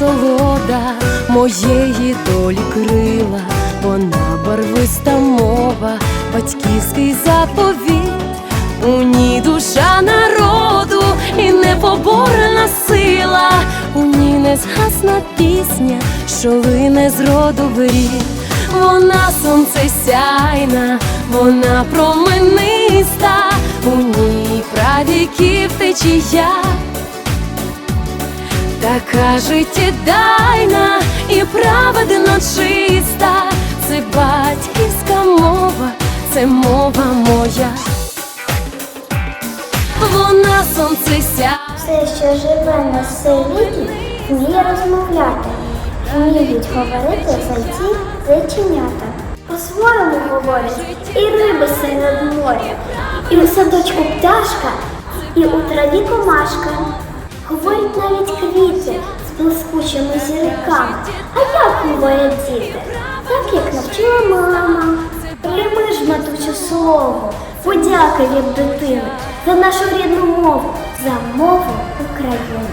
насолода моєї долі крила, вона барвиста мова, батьківський заповіт, у ній душа народу і непоборна сила, у ній не згасна пісня, що лине з роду рід. Вона сонце сяйна, вона промениста, у ній правіків течія така життєдайна і праведно чиста, це батьківська мова, це мова моя. Вона сонце ся. Все, що живе на селі, вміє розмовляти, вміють говорити зайці, зайченята. По-своєму говорять і риби серед моря, і у садочку пташка, і у траві комашка. Блискучими зірками. А як говорять діти? Так як навчила мама. Прийми ж, матусю, слово, подяки від дитини за нашу рідну мову, за мову України.